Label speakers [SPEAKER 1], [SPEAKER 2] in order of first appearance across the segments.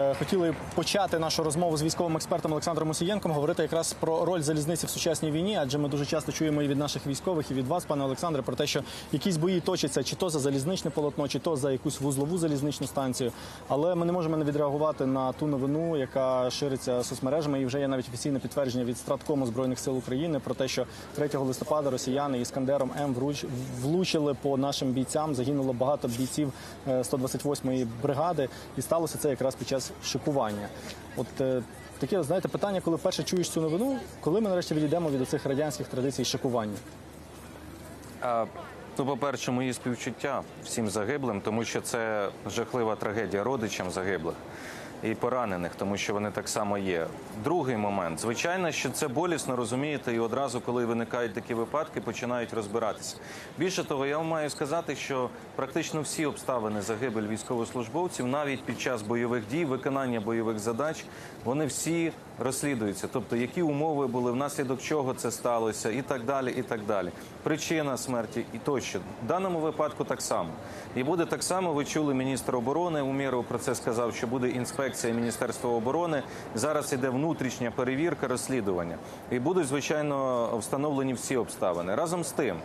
[SPEAKER 1] Е, Хотіли почати нашу розмову з військовим експертом Олександром Мусієнком, говорити якраз про роль залізниці в сучасній війні, адже ми дуже часто чуємо і від наших військових, і від вас, пане Олександре, про те, що якісь бої точаться чи то за залізничне полотно, чи то за якусь вузлову залізничну станцію. Але ми не можемо не відреагувати на ту новину, яка шириться соцмережами, і вже є навіть офіційне підтвердження від Страткому збройних сил України про те, що 3 листопада росіяни іскандером М влучили по нашим бійцям. Загинуло багато бійців е, 128-ї бригади, і сталося це якраз під час шикування. От е, таке, знаєте, питання, коли вперше чуєш цю новину, коли ми нарешті відійдемо від оцих радянських традицій шокування?
[SPEAKER 2] А, Ну, по-перше, мої співчуття всім загиблим, тому що це жахлива трагедія родичам загиблих і поранених, тому що вони так само є. Другий момент, звичайно, що це болісно розумієте, і одразу, коли виникають такі випадки, починають розбиратися. Більше того, я вам маю сказати, що практично всі обставини загибель військовослужбовців, навіть під час бойових дій, виконання бойових задач, вони всі розслідуються. Тобто, які умови були, внаслідок чого це сталося, і так далі, і так далі. Причина смерті і тощо. В даному випадку так само. І буде так само. Ви чули міністр оборони Умєров про це сказав, що буде інспекція Міністерства оборони. Зараз іде внутрішня перевірка, розслідування. І будуть звичайно встановлені всі обставини. Разом з тим.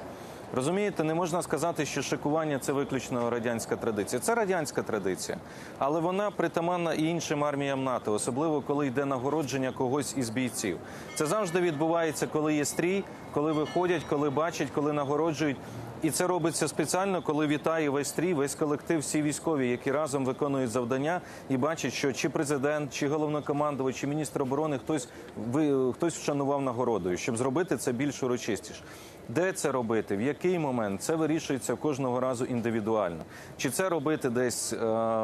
[SPEAKER 2] Розумієте, не можна сказати, що шикування це виключно радянська традиція. Це радянська традиція, але вона притаманна і іншим арміям НАТО, особливо коли йде нагородження когось із бійців. Це завжди відбувається, коли є стрій, коли виходять, коли бачать, коли нагороджують. І це робиться спеціально, коли вітає весь стрій, весь колектив, всі військові, які разом виконують завдання і бачать, що чи президент, чи головнокомандувач, чи міністр оборони хтось ви хтось вшанував нагородою, щоб зробити це більш урочистіше. Де це робити, в який момент це вирішується кожного разу індивідуально. Чи це робити десь е,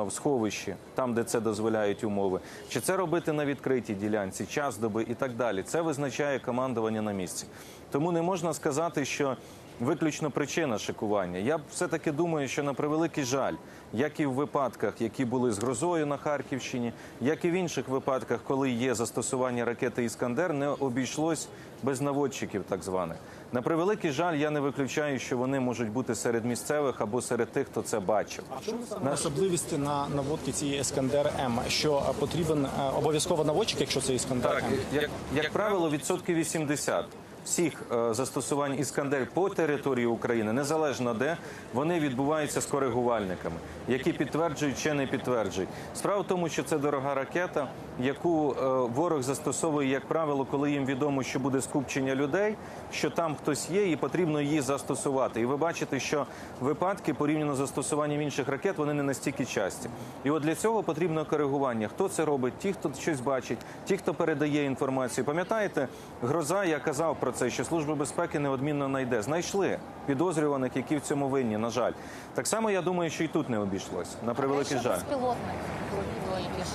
[SPEAKER 2] в сховищі, там де це дозволяють умови, чи це робити на відкритій ділянці, час доби і так далі. Це визначає командування на місці. Тому не можна сказати, що виключно причина шикування. Я все-таки думаю, що на превеликий жаль, як і в випадках, які були з грозою на Харківщині, як і в інших випадках, коли є застосування ракети Іскандер, не обійшлось без наводчиків, так званих. На превеликий жаль, я не виключаю, що вони можуть бути серед місцевих або серед тих, хто це бачив.
[SPEAKER 1] А чому саме особливість на наводки цієї Іскандер М? Що е, потрібен е, обов'язково наводчик, якщо це Іскандер
[SPEAKER 2] Так,
[SPEAKER 1] М?
[SPEAKER 2] як, як правило, відсотків 80 всіх е, застосувань іскандер по території України, незалежно де, вони відбуваються з коригувальниками, які підтверджують чи не підтверджують. Справа в тому, що це дорога ракета, яку е, ворог застосовує, як правило, коли їм відомо, що буде скупчення людей, що там хтось є, і потрібно її застосувати. І ви бачите, що випадки порівняно з застосуванням інших ракет, вони не настільки часті. І от для цього потрібно коригування. Хто це робить? Ті, хто щось бачить, ті, хто передає інформацію. Пам'ятаєте, гроза, я казав про це, що служба безпеки неодмінно знайде. Знайшли підозрюваних, які в цьому винні. На жаль, так само я думаю, що і тут не обійшлось. На превеликий жаль.
[SPEAKER 3] безпілотник,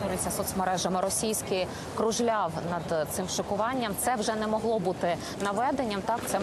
[SPEAKER 3] шириться соцмережами російський, кружляв над цим шикуванням, це вже не могло бути наведенням. Так, це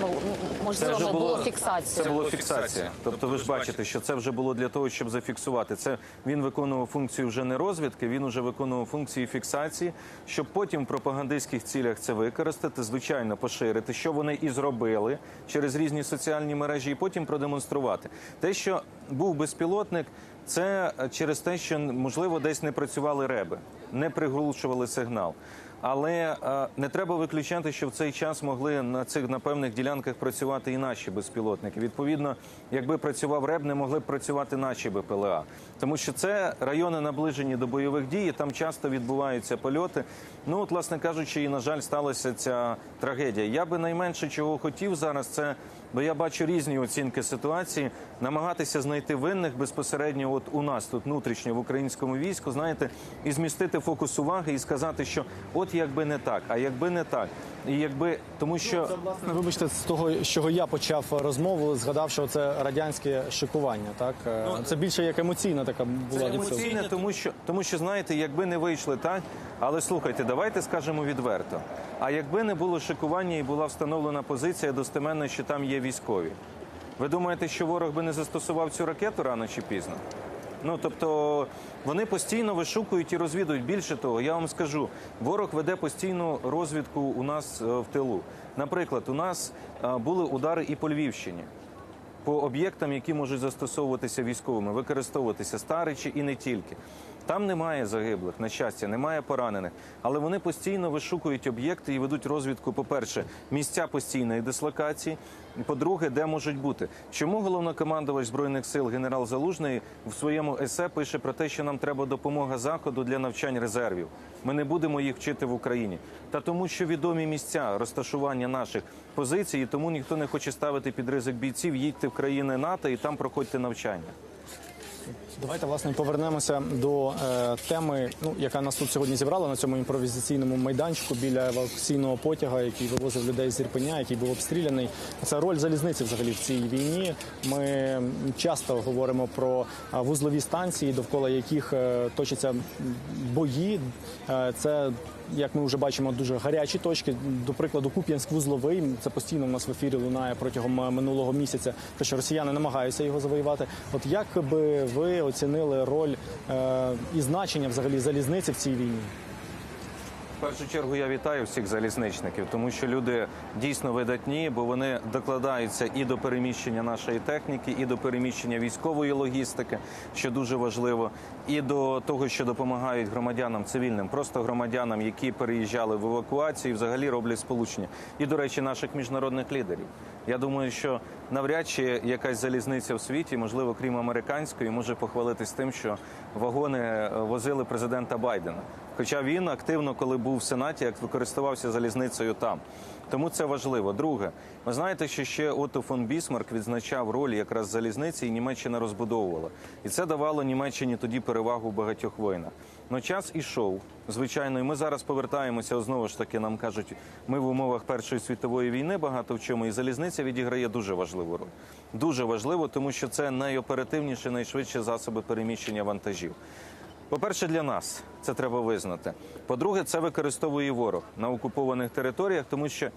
[SPEAKER 3] можливо
[SPEAKER 2] вже
[SPEAKER 3] було,
[SPEAKER 2] Це
[SPEAKER 3] фіксацією.
[SPEAKER 2] було фіксація. Тобто, ви ж бачите, що це вже було для того, щоб зафіксувати. Це він виконував функцію вже не розвідки, він вже виконував функції фіксації, щоб потім в пропагандистських цілях це використати, звичайно, поширити, що вони і зробили через різні соціальні мережі, і потім продемонструвати. Те, що був безпілотник. Це е, через те, що можливо десь не працювали реби, не приглушували сигнал. Але е, не треба виключати, що в цей час могли на цих на певних ділянках працювати і наші безпілотники. Відповідно, якби працював РЕБ, не могли б працювати наші БПЛА, тому що це райони наближені до бойових дій. і Там часто відбуваються польоти. Ну от, власне кажучи, і на жаль, сталася ця трагедія. Я би найменше чого хотів зараз, це бо я бачу різні оцінки ситуації, намагатися знайти винних безпосередньо, от у нас тут внутрішньо в українському війську, знаєте, і змістити фокус уваги і сказати, що от якби не так, а якби не так, і якби тому, що
[SPEAKER 1] власне, вибачте, з того, з чого я почав розмову, згадав, що це радянське шикування. Так Е, це більше як емоційна така була
[SPEAKER 2] Це емоційне, тому що тому, що знаєте, якби не вийшли так. Але слухайте, давайте скажемо відверто. А якби не було шикування і була встановлена позиція достеменно, що там є військові, ви думаєте, що ворог би не застосував цю ракету рано чи пізно? Ну тобто вони постійно вишукують і розвідують. Більше того, я вам скажу, ворог веде постійну розвідку у нас е, в тилу. Наприклад, у нас е, були удари і по Львівщині. По об'єктам, які можуть застосовуватися військовими, використовуватися старичі і не тільки. Там немає загиблих, на щастя, немає поранених, але вони постійно вишукують об'єкти і ведуть розвідку. По-перше, місця постійної дислокації. По-друге, де можуть бути. Чому головнокомандувач збройних сил генерал Залужний в своєму есе пише про те, що нам треба допомога заходу для навчань резервів? Ми не будемо їх вчити в Україні. Та тому, що відомі місця розташування наших позицій, і тому ніхто не хоче ставити під ризик бійців. Їдьте в країни НАТО і там проходьте навчання.
[SPEAKER 1] Давайте власне повернемося до е, теми, ну яка нас тут сьогодні зібрала на цьому імпровізаційному майданчику біля евакуаційного потяга, який вивозив людей з Ірпеня, який був обстріляний. Це роль залізниці взагалі в цій війні. Ми часто говоримо про е, вузлові станції, довкола яких е, точаться бої. Е, це як ми вже бачимо, дуже гарячі точки. До прикладу, Куп'янськ вузловий. Це постійно в нас в ефірі лунає протягом е, минулого місяця. Те, що росіяни намагаються його завоювати. От як би ви оцінили роль е, і значення взагалі залізниці в цій війні?
[SPEAKER 2] В першу чергу я вітаю всіх залізничників, тому що люди дійсно видатні, бо вони докладаються і до переміщення нашої техніки, і до переміщення військової логістики, що дуже важливо, і до того, що допомагають громадянам цивільним, просто громадянам, які переїжджали в евакуацію, і взагалі роблять сполучення. І, до речі, наших міжнародних лідерів. Я думаю, що навряд чи якась залізниця в світі, можливо, крім американської, може похвалитись тим, що вагони е, возили президента Байдена. Хоча він активно, коли був в Сенаті, як використовувався залізницею там. Тому це важливо. Друге, ви знаєте, що ще Отто фон Бісмарк відзначав роль якраз залізниці, і Німеччина розбудовувала. І це давало Німеччині тоді перевагу в багатьох воїнах. Но час ішов. Звичайно, і ми зараз повертаємося. Знову ж таки, нам кажуть, ми в умовах Першої світової війни багато в чому, і залізниця відіграє дуже важливу роль. Дуже важливо, тому що це найоперативніші, найшвидші засоби переміщення вантажів. По-перше, для нас це треба визнати. По-друге, це використовує ворог на окупованих територіях, тому що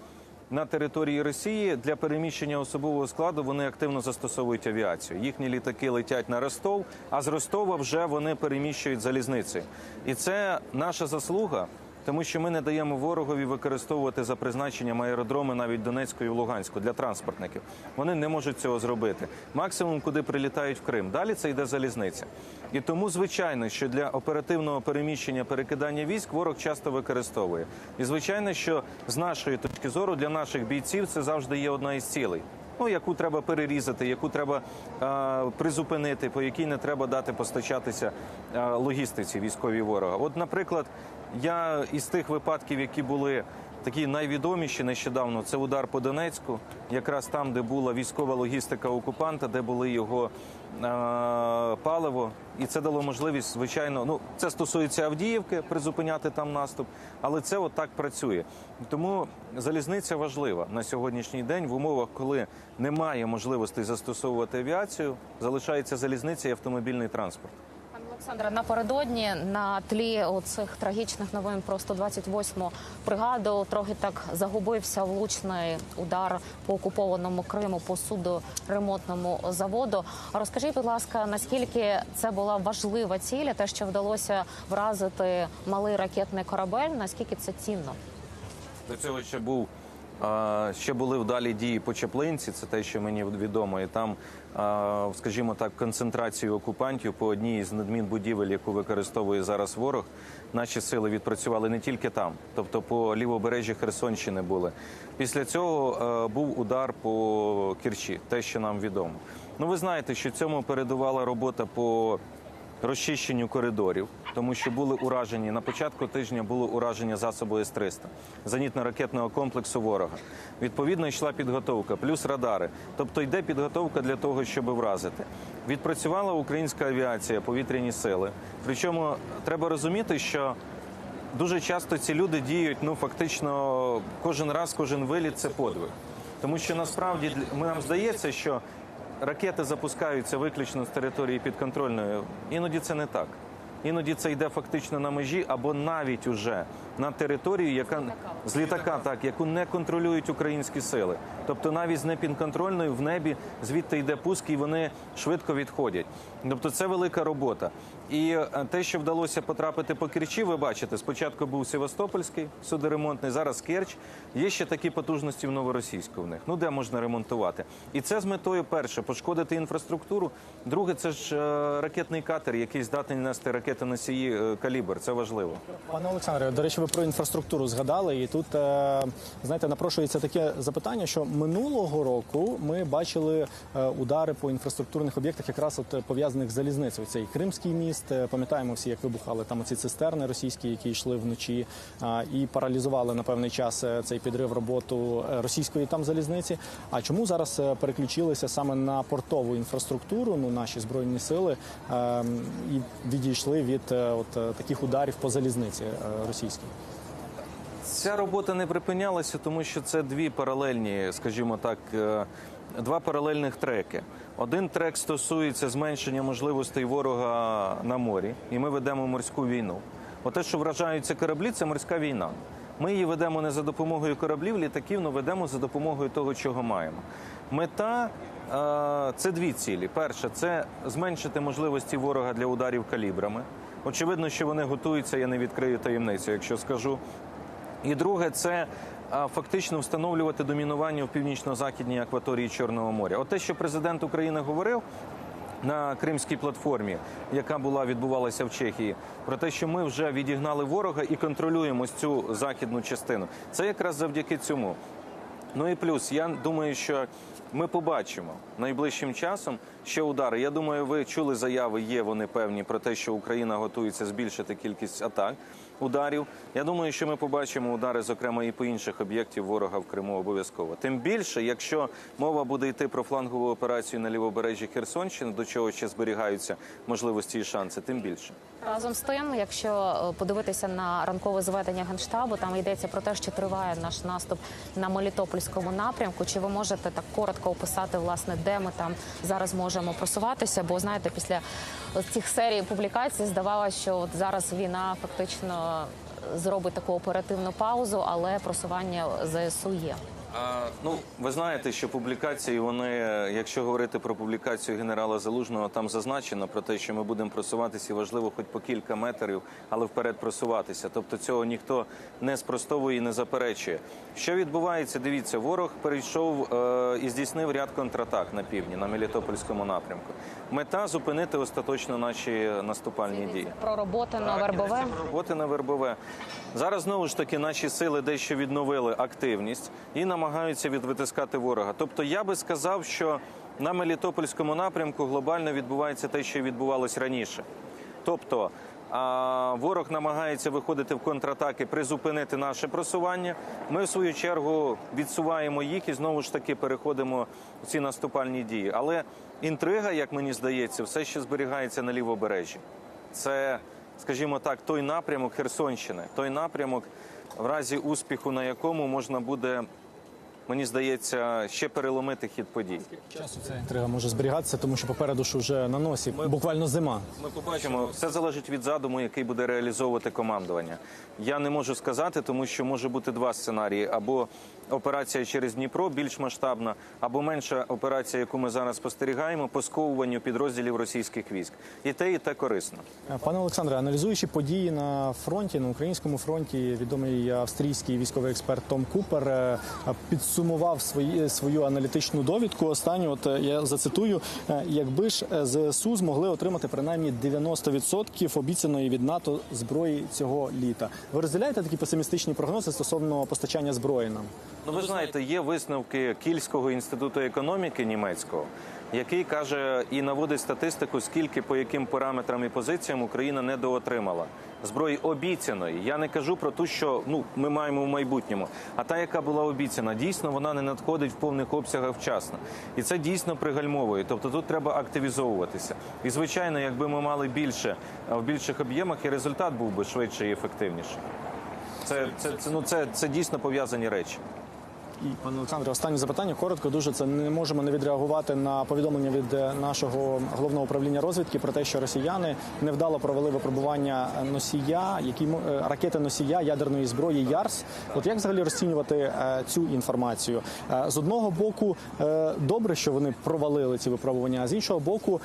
[SPEAKER 2] на території Росії для переміщення особового складу вони активно застосовують авіацію. Їхні літаки летять на Ростов, а з Ростова вже вони переміщують залізниці, І це наша заслуга. Тому що ми не даємо ворогові використовувати за призначенням аеродроми навіть Донецьку і Луганську для транспортників. Вони не можуть цього зробити. Максимум, куди прилітають в Крим. Далі це йде залізниця. І тому, звичайно, що для оперативного переміщення перекидання військ ворог часто використовує. І звичайно, що з нашої точки зору для наших бійців це завжди є одна із цілей. Ну, яку треба перерізати, яку треба е, призупинити, по якій не треба дати постачатися е, логістиці військовій ворога. От, наприклад, я із тих випадків, які були такі найвідоміші нещодавно, це удар по Донецьку, якраз там, де була військова логістика окупанта, де були його е, паливо, і це дало можливість, звичайно, ну це стосується Авдіївки, призупиняти там наступ, але це от працює. Тому залізниця важлива на сьогоднішній день в умовах, коли немає можливості застосовувати авіацію, залишається залізниця і автомобільний транспорт.
[SPEAKER 3] Пане Олександре, напередодні на тлі оцих трагічних новин про 128-му бригаду трохи так загубився влучний удар по окупованому Криму по судоремонтному заводу. Розкажіть, будь ласка, наскільки це була важлива ціль, те, що вдалося вразити малий ракетний корабель, наскільки це цінно?
[SPEAKER 2] До цього ще був ще були вдалі дії по Чаплинці, це те, що мені відомо. І там, скажімо так, концентрацію окупантів по одній із надмінбудівель, яку використовує зараз ворог. Наші сили відпрацювали не тільки там, тобто по лівобережжі Херсонщини були. Після цього був удар по Керчі, те, що нам відомо. Ну, ви знаєте, що цьому передувала робота по розчищенню коридорів, тому що були уражені на початку тижня було ураження засобу С-300, зенітно-ракетного комплексу ворога. Відповідно, йшла підготовка, плюс радари. Тобто йде підготовка для того, щоб вразити. Відпрацювала українська авіація, повітряні сили. Причому треба розуміти, що дуже часто ці люди діють ну фактично кожен раз, кожен виліт це подвиг. Тому що насправді нам здається, що ракети запускаються виключно з території підконтрольної. Іноді це не так. Іноді це йде фактично на межі або навіть уже на територію, яка з літака, так яку не контролюють українські сили. Тобто навіть з непідконтрольною в небі звідти йде пуск, і вони швидко відходять. Тобто це велика робота. І е, те, що вдалося потрапити по Керчі, ви бачите, спочатку був Севастопольський судоремонтний, зараз Керч. Є ще такі потужності в новоросійську в них. Ну де можна ремонтувати? І це з метою перше пошкодити інфраструктуру. Друге, це ж е, ракетний катер, який здатний нести ракети носії е, калібр. Це важливо.
[SPEAKER 1] Пане Олександре, до речі, ви про інфраструктуру згадали, і тут е, знаєте, напрошується таке запитання, що минулого року ми бачили е, удари по інфраструктурних об'єктах, якраз от е, пов'язаних з залізницею. Цей Кримський міст. Пам'ятаємо всі, як вибухали там оці цистерни російські, які йшли вночі, і паралізували на певний час цей підрив роботу російської там залізниці. А чому зараз переключилися саме на портову інфраструктуру? Ну наші збройні сили е, і відійшли від от таких ударів по залізниці російській.
[SPEAKER 2] Ця робота не припинялася, тому що це дві паралельні, скажімо так, е, два паралельних треки. Один трек стосується зменшення можливостей ворога на морі, і ми ведемо морську війну. Оте, що вражаються кораблі, це морська війна. Ми її ведемо не за допомогою кораблів, літаків, але ведемо за допомогою того, чого маємо. Мета е, це дві цілі. Перша це зменшити можливості ворога для ударів калібрами. Очевидно, що вони готуються, я не відкрию таємницю, якщо скажу. І друге, це фактично встановлювати домінування в північно-західній акваторії Чорного моря. От те, що президент України говорив. На кримській платформі, яка була відбувалася в Чехії, про те, що ми вже відігнали ворога і контролюємо цю західну частину. Це якраз завдяки цьому. Ну і плюс, я думаю, що ми побачимо найближчим часом ще удари. Я думаю, ви чули заяви, є вони певні про те, що Україна готується збільшити кількість атак ударів. Я думаю, що ми побачимо удари, зокрема, і по інших об'єктів ворога в Криму обов'язково. Тим більше, якщо мова буде йти про флангову операцію на лівобережжі Херсонщини, до чого ще зберігаються можливості і шанси, тим більше.
[SPEAKER 3] Разом з тим, якщо е, подивитися на ранкове зведення генштабу, там йдеться про те, що триває наш наступ на Мелітопольському напрямку. Чи ви можете так коротко описати, власне, де ми там зараз можемо просуватися? Бо знаєте, після ось цих серій публікацій здавалося, що от зараз війна фактично зробить таку оперативну паузу, але просування ЗСУ є.
[SPEAKER 2] А, ну, ви знаєте, що публікації, вони, якщо говорити про публікацію генерала Залужного, там зазначено про те, що ми будемо просуватися, і важливо, хоч по кілька метрів, але вперед просуватися. Тобто цього ніхто не спростовує і не заперечує. Що відбувається? Дивіться, ворог перейшов е, і здійснив ряд контратак на півдні, на Мелітопольському напрямку. Мета зупинити остаточно наші наступальні дії.
[SPEAKER 3] Про роботи на вербове.
[SPEAKER 2] Роботи на вербове. Зараз знову ж таки наші сили дещо відновили активність і намагаються відвитискати ворога. Тобто я би сказав, що на Мелітопольському напрямку глобально відбувається те, що відбувалось раніше. Тобто ворог намагається виходити в контратаки, призупинити наше просування. Ми в свою чергу відсуваємо їх і знову ж таки переходимо в ці наступальні дії. Але інтрига, як мені здається, все ще зберігається на лівобережжі. Це, скажімо так, той напрямок Херсонщини, той напрямок, в разі успіху, на якому можна буде, мені здається, ще переломити хід подій.
[SPEAKER 1] Часу ця інтрига може зберігатися, тому що попереду ж вже на носі буквально зима.
[SPEAKER 2] Ми побачимо, все залежить від задуму, який буде реалізовувати командування. Я не можу сказати, тому що може бути два сценарії: або операція через Дніпро більш масштабна, або менша операція, яку ми зараз спостерігаємо, по сковуванню підрозділів російських військ. І те, і те корисно.
[SPEAKER 1] Пане Олександре, аналізуючи події на фронті, на українському фронті, відомий австрійський військовий експерт Том Купер е, підсумував свої, свою аналітичну довідку. Останню, от е, я зацитую: е, якби ж е, ЗСУ змогли отримати принаймні 90% обіцяної від НАТО зброї цього літа. Ви розділяєте такі песимістичні прогнози стосовно постачання зброї нам?
[SPEAKER 2] Ну, ви знаєте, є висновки Кільського інституту економіки німецького, який каже і наводить статистику, скільки по яким параметрам і позиціям Україна недоотримала зброї обіцяної. Я не кажу про ту, що ну ми маємо в майбутньому, а та, яка була обіцяна, дійсно вона не надходить в повних обсягах вчасно, і це дійсно пригальмовує. Тобто тут треба активізовуватися. І звичайно, якби ми мали більше в більших об'ємах, і результат був би швидше і ефективніший. Це, це, це, ну, це, це дійсно пов'язані речі.
[SPEAKER 1] Пане Олександре, останнє запитання. Коротко, дуже це не можемо не відреагувати на повідомлення від е, нашого головного управління розвідки про те, що росіяни невдало провели випробування носія, які е, ракети носія ядерної зброї ЯРС. От як взагалі розцінювати е, цю інформацію? З одного боку, добре, що вони провалили ці випробування, а з іншого боку,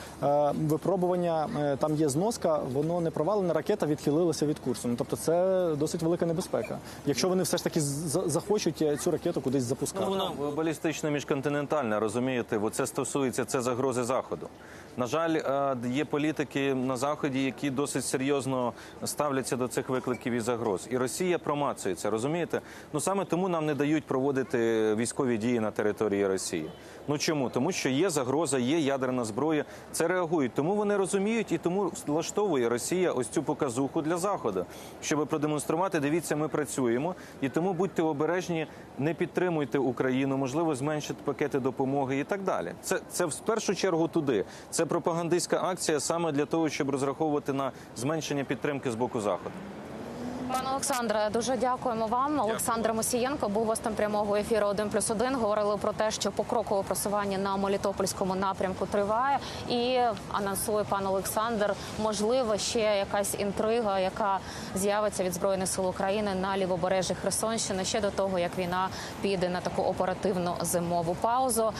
[SPEAKER 1] випробування там є зноска, воно не провалена ракета відхилилася від курсу. Ну тобто, це досить велика небезпека. Якщо вони все ж таки захочуть цю ракету кудись запускати.
[SPEAKER 2] Ну, вона балістично міжконтинентальна, розумієте, бо це стосується це загрози заходу. На жаль, е, є політики на заході, які досить серйозно ставляться до цих викликів і загроз. І Росія промацується, розумієте? Ну саме тому нам не дають проводити військові дії на території Росії. Ну чому? Тому що є загроза, є ядерна зброя. Це реагують. Тому вони розуміють і тому влаштовує Росія ось цю показуху для заходу, щоб продемонструвати. Дивіться, ми працюємо, і тому будьте обережні, не підтримуйте Україну, можливо, зменшити пакети допомоги і так далі. Це це в першу чергу туди. Це пропагандистська акція саме для того, щоб розраховувати на зменшення підтримки з боку заходу.
[SPEAKER 3] Пане Олександре, дуже дякуємо вам. Олександр Мосієнко був гостем прямого ефіру «1 плюс 1». Говорили про те, що покрокове просування на Мелітопольському напрямку триває. І анонсує пан Олександр, можливо, ще якась інтрига, яка з'явиться від збройних сил України на лівобережжі Херсонщини ще до того, як війна піде на таку оперативну зимову паузу.